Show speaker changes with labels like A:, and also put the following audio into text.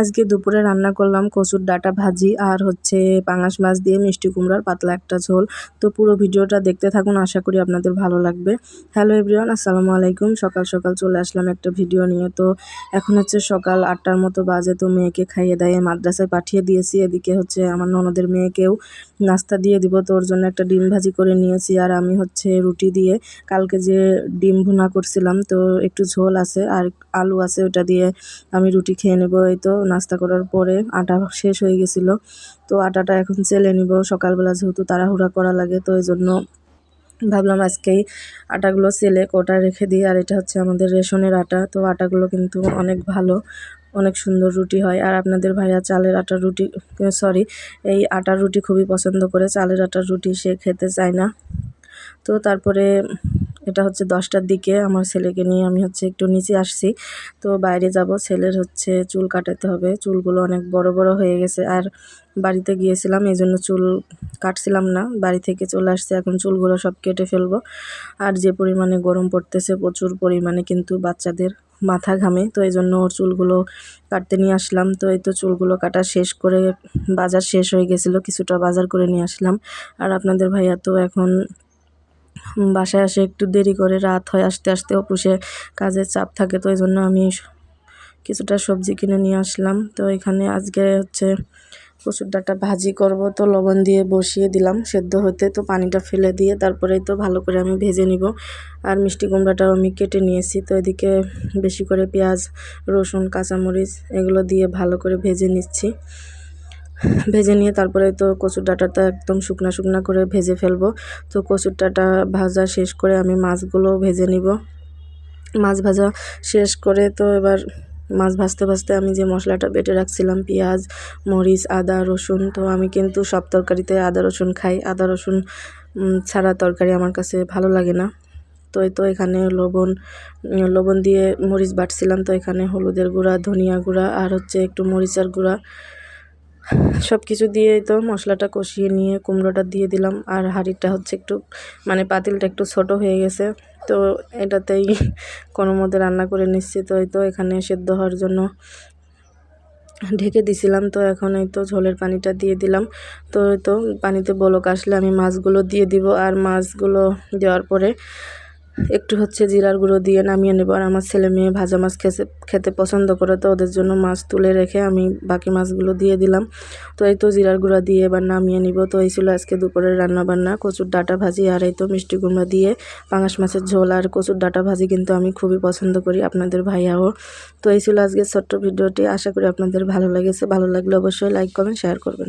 A: আজকে দুপুরে রান্না করলাম কচুর ডাঁটা ভাজি আর হচ্ছে পাঙাশ মাছ দিয়ে মিষ্টি কুমড়ার পাতলা একটা ঝোল। তো পুরো ভিডিওটা দেখতে থাকুন, আশা করি আপনাদের ভালো লাগবে। হ্যালো এভরিওয়ান আসসালামু আলাইকুম। সকাল সকাল চলে আসলাম একটা ভিডিও নিয়ে। তো এখন হচ্ছে সকাল আটটার মতো বাজে, তো মেয়েকে খাইয়ে দাইয়ে মাদ্রাসায় পাঠিয়ে দিয়েছি। এদিকে হচ্ছে আমার ননদের মেয়েকেও নাস্তা দিয়ে দিব। তো ওর জন্য একটা ডিম ভাজি করে নিয়েছি। আর আমি হচ্ছে রুটি দিয়ে কালকে যে ডিম ভুনা করছিলাম, তো একটু ঝোল আছে আর আলু আছে, ওটা দিয়ে আমি রুটি খেয়ে নেব। এই তো নাস্তা করার পরে আটা শেষ হয়ে গেছিল। তো আটাটা এখন চেলে নিব। সকালবেলা যেহেতু তাড়াহুড়া করা লাগে, তো এই জন্য ভাবলাম আজকেই আটাগুলো সেলে কোটা রেখে দিই। আর এটা হচ্ছে আমাদের রেশনের আটা। তো আটাগুলো কিন্তু অনেক ভালো, অনেক সুন্দর রুটি হয়। আর আপনাদের ভাইয়া চালের আটার রুটি, সরি, এই আটার রুটি খুবই পছন্দ করে। চালের আটার রুটি সে খেতে চায় না। তো তারপরে এটা হচ্ছে দশটার দিকে আমার ছেলেকে নিয়ে আমি হচ্ছে একটু নিচে আসছি। তো বাইরে যাব, ছেলের হচ্ছে চুল কাটাতে হবে। চুলগুলো অনেক বড় বড় হয়ে গেছে। আর বাড়িতে গিয়েছিলাম এই জন্য চুল কাটছিলাম না। বাড়ি থেকে চলে আসছে, এখন চুলগুলো সব কেটে ফেলব। আর যে পরিমাণে গরম পড়তেছে, প্রচুর পরিমাণে কিন্তু বাচ্চাদের মাথা ঘামে। তো এই জন্য ওর চুলগুলো কাটতে নিয়ে আসলাম। তো এই তো চুলগুলো কাটা শেষ করে বাজার শেষ হয়ে গেছিল, কিছুটা বাজার করে নিয়ে আসলাম। আর আপনাদের ভাইয়া তো এখন বাসায় আসে, একটু দেরি করে রাত হয়, আসতে আসতে অপুষে কাজের চাপ থাকে, তো এই জন্য আমি কিছুটা সবজি কিনে নিয়ে আসলাম। তো এখানে আজকে হচ্ছে কচুর ডাঁটা ভাজি করব, তো লবণ দিয়ে বসিয়ে দিলাম সেদ্ধ হতে, তো পানিটা ফেলে দিয়ে তারপরেই তো ভালো করে আমি ভেজে নিব। আর মিষ্টি কুমড়াটাও আমি কেটে নিয়েছি, তো এদিকে বেশি করে পেঁয়াজ, রসুন, কাঁচামরিচ এগুলো দিয়ে ভালো করে ভেজে নিচ্ছি। ভেজে নিয়ে তারপরে তো কচুর ডাঁটাটা একদম শুকনা শুকনা করে ভেজে ফেলব। তো কচুর ডাঁটা ভাজা শেষ করে আমি মাছগুলো ভেজে নিব। মাছ ভাজা শেষ করে তো এবার মাছ ভাজতে ভাজতে আমি যে মশলাটা বেটে রাখছিলাম, পেঁয়াজ, মরিচ, আদা, রসুন, তো আমি কিন্তু সব তরকারিতে আদা, রসুন খাই। আদা, রসুন ছাড়া তরকারি আমার কাছে ভালো লাগে না। তো এই তো এখানে লবণ লবণ দিয়ে মরিচ বাটছিলাম, তো এখানে হলুদের গুঁড়া, ধনিয়া গুঁড়া আর হচ্ছে একটু মরিচার গুঁড়া। সব কিছু দিয়েই তো মশলাটা কষিয়ে নিয়ে কুমড়োটা দিয়ে দিলাম। আর হাঁড়িটা হচ্ছে একটু মানে পাতিলটা একটু ছোট হয়ে গেছে। তো এটাতেই কোনো মতে রান্না করে নিচ্ছি। তো এই তো এখানে সেদ্ধ হওয়ার জন্য ঢেকে দিছিলাম। তো এখন এই তো ঝোলের পানিটা দিয়ে দিলাম। তো তো পানিতে বলক আসলে আমি মাছগুলো দিয়ে দিব। আর মাছগুলো দেওয়ার পরে একটু হচ্ছে জিরার গুঁড়ো দিয়ে নামিয়ে নেব। আর আমার ছেলে মেয়ে ভাজা মাছ খেতে খেতে পছন্দ করে, তো ওদের জন্য মাছ তুলে রেখে আমি বাকি মাছগুলো দিয়ে দিলাম। তো এই তো জিরার গুঁড়া দিয়ে এবার নামিয়ে নিব। তো এই ছিল আজকে দুপুরের রান্নাবান্না, কচুর ডাটা ভাজি আর এই তো মিষ্টি কুমড়া দিয়ে পাঙাশ মাছের ঝোল। আর কচুর ডাটা ভাজি কিন্তু আমি খুবই পছন্দ করি আপনাদের ভাইয়াও। তো এই ছিল আজকে ছোট্ট ভিডিওটি। আশা করি আপনাদের ভালো লেগেছে। ভালো লাগলে অবশ্যই লাইক করবেন শেয়ার করবেন।